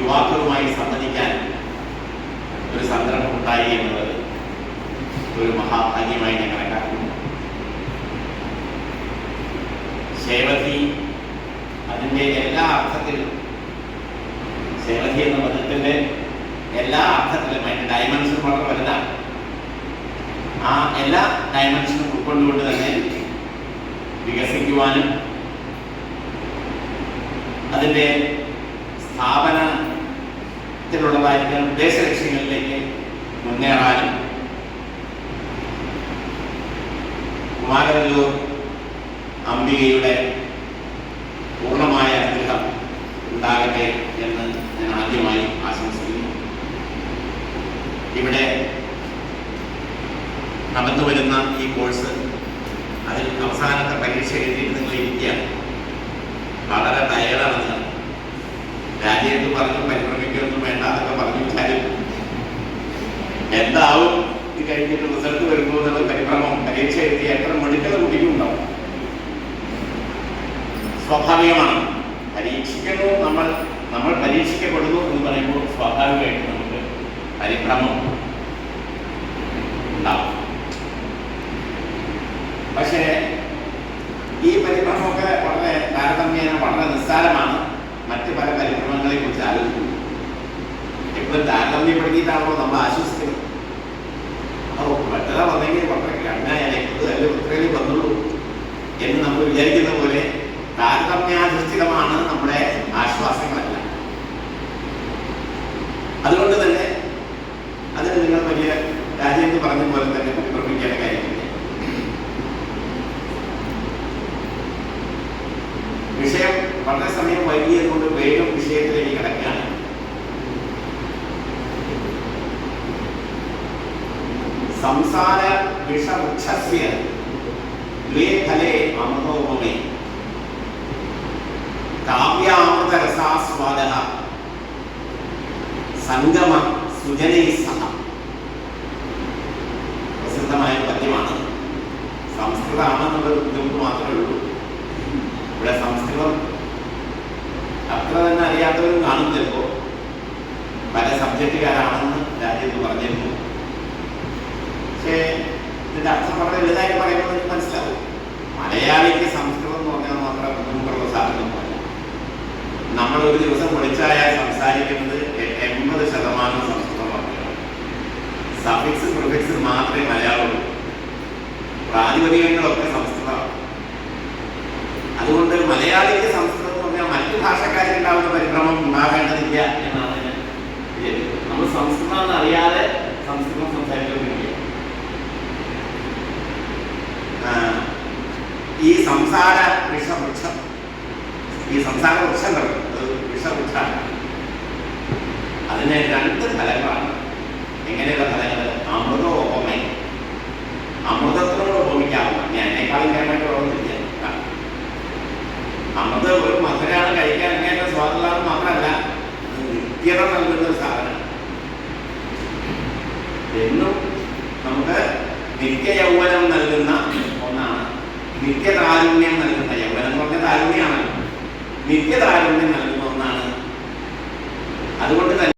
യുവാക്കളുമായി സംബന്ധിക്കാൻ ഒരു സന്ദർഭം ഉണ്ടായി എന്നുള്ളത് ഒരു മഹാഭാഗ്യമായി ഞാൻ കണക്കാക്കുന്നു. ശേവതി അതിന്റെ എല്ലാ അർത്ഥത്തിലും ശേവതി എന്ന പദത്തിന്റെ എല്ലാ അർത്ഥത്തിലും അതിന്റെ ഡയമെൻഷൻ വളരെ വലുതാണ്. ആ എല്ലാ ഡയമെൻഷനും ഉൾക്കൊണ്ടുകൊണ്ട് തന്നെ വികസിക്കുവാനും അതിന്റെ സ്ഥാപനത്തിലുള്ളതായിരിക്കുന്ന ഉദ്ദേശ ലക്ഷ്യങ്ങളിലേക്ക് മുന്നേറാനും കുമാരനല്ലൂർ അംബികയുടെ പൂർണമായ അനുഗ്രഹം ഉണ്ടാകട്ടെ എന്ന് ഞാൻ ആദ്യമായി ആശംസിക്കുന്നു. ഇവിടെ നടന്നു വരുന്ന ഈ കോഴ്സ് അതിൽ അവസാനത്തെ പരീക്ഷ എഴുതിയിട്ട് നിങ്ങൾ ഇരിക്കുകയാണ് വളരെ ടയേർഡാണ് നിങ്ങൾ രാജ്യത്ത് പറഞ്ഞു പരിശ്രമിക്കൊന്നും വേണ്ട എന്നൊക്കെ പറഞ്ഞു വെച്ചാലും എന്താവും? ഇത് കഴിഞ്ഞിട്ട് റിസൾട്ട് വരുമ്പോൾ എന്നുള്ള പരിഭ്രമം. പരീക്ഷ എഴുതി എത്ര മെഡിക്കൽ കുട്ടിക്കും ഉണ്ടാവും സ്വാഭാവികമാണ്. പരീക്ഷിക്കുന്നു നമ്മൾ നമ്മൾ പരീക്ഷിക്കപ്പെടുന്നു എന്ന് പറയുമ്പോൾ സ്വാഭാവികമായിട്ട് നമുക്ക് പരിഭ്രമം ഉണ്ടാവും. പക്ഷേ ഈ പരിഭ്രമമൊക്കെ വളരെ താരതമ്യേന വളരെ നിസ്സാരമാണ്. മറ്റ് പല പരിഭ്രമങ്ങളെ കുറിച്ച് ആലോചിക്കുന്നത് എപ്പോഴും താരതമ്യപ്പെടുത്തിയിട്ടാണല്ലോ നമ്മൾ ആശ്വസിക്കുന്നത്. അപ്പോൾ വ്യക്തത വന്നെങ്കിൽ വളരെ കണ്ണായാലേ അല്ലെ ഇത്രയും വന്നുള്ളൂ എന്ന് നമ്മൾ വിചാരിക്കുന്ന പോലെ താരതമ്യാധിഷ്ഠിതമാണ് നമ്മുടെ ആശ്വാസങ്ങളല്ല. അതുകൊണ്ട് തന്നെ അതിന് നിങ്ങൾ വലിയ രാജ്യത്ത് പറഞ്ഞ പോലെ തന്നെ പരിഭ്രമിക്കേണ്ട കാര്യമില്ല. വിഷയം വളരെ സമയം വൈകിയത് കൊണ്ട് വേഗം വിഷയത്തിലേക്ക് കിടക്കുകയാണ്. സംസാര വിഷവൃക്ഷസ്യ ദ്വേഫലേ അമൃതോപമേ കാവ്യാമൃതരസാസ്വാദ സംഗമ സുജനൈ സഹ. പ്രസിദ്ധമായ പദ്യമാണ്. സംസ്കൃതമാണെന്നുള്ളത് ബുദ്ധിമുട്ട് മാത്രമേ ഉള്ളൂ. ഇവിടെ സംസ്കൃതം അത്ര തന്നെ അറിയാത്തവരും കാണും ചിലപ്പോൾ പല സബ്ജക്റ്റുകാരാണെന്ന് രാജ്യത്ത് പറഞ്ഞിരുന്നു. ഇതിന്റെ അർത്ഥം വളരെ വലുതായി പറയുമ്പോൾ നിങ്ങൾക്ക് മനസ്സിലാവും. മലയാളിക്ക് സംസ്കൃതം എന്ന് പറഞ്ഞാൽ മാത്രം ബുദ്ധിമുട്ടുള്ള സാധനമൊന്നുമല്ല നമ്മൾ ഒരു ദിവസം വിളിച്ചായാൽ സംസാരിക്കുന്നത് എൺപത് ശതമാനം സംസ്കൃതം സഫിക്സ് പ്രിഫിക്സ് മാത്രമേ മലയാളമുള്ളൂ. പ്രാതിപതികങ്ങളൊക്കെ സംസ്കൃതമാണ്. അതുകൊണ്ട് മലയാളിക്ക് സംസ്കൃതം എന്ന് പറഞ്ഞാൽ മറ്റു ഭാഷക്കാരുണ്ടാവുന്ന പരിഭ്രമം ഉണ്ടാകേണ്ടതില്ല എന്നാണ് നമ്മൾ സംസ്കൃതം അറിയാതെ സംസ്കൃതം സംസാരിക്കുന്നില്ല ആ, ഈ സംസാര വിഷവൃക്ഷം ഈ സംസാര വൃക്ഷം വിഷവൃക്ഷമാണ് അതിന് രണ്ട് ഫലങ്ങളാണ്. എങ്ങനെയുള്ള ഫലങ്ങൾ അമൃതോപമേ അമൃതത്തിനോട് ഉപമിക്കാവുന്ന ഞാൻ എന്നെക്കാളും ഓർമ്മില്ല അമൃത് ഒരു മധുരാണ്. കഴിക്കാൻ എങ്ങനെ സ്വാദുള്ളതെന്ന് മാത്രമല്ല നിത്യത നൽകുന്ന ഒരു സാധനം എന്നും നമുക്ക് നിത്യ യൗവനം നൽകുന്ന നിത്യതാരുണ്യം നൽകുന്ന യൗവനം പറഞ്ഞ താരുണ്യമാണല്ലോ നിത്യതാരുണ്യം നൽകുന്ന ഒന്നാണ്. അതുകൊണ്ട് തന്നെ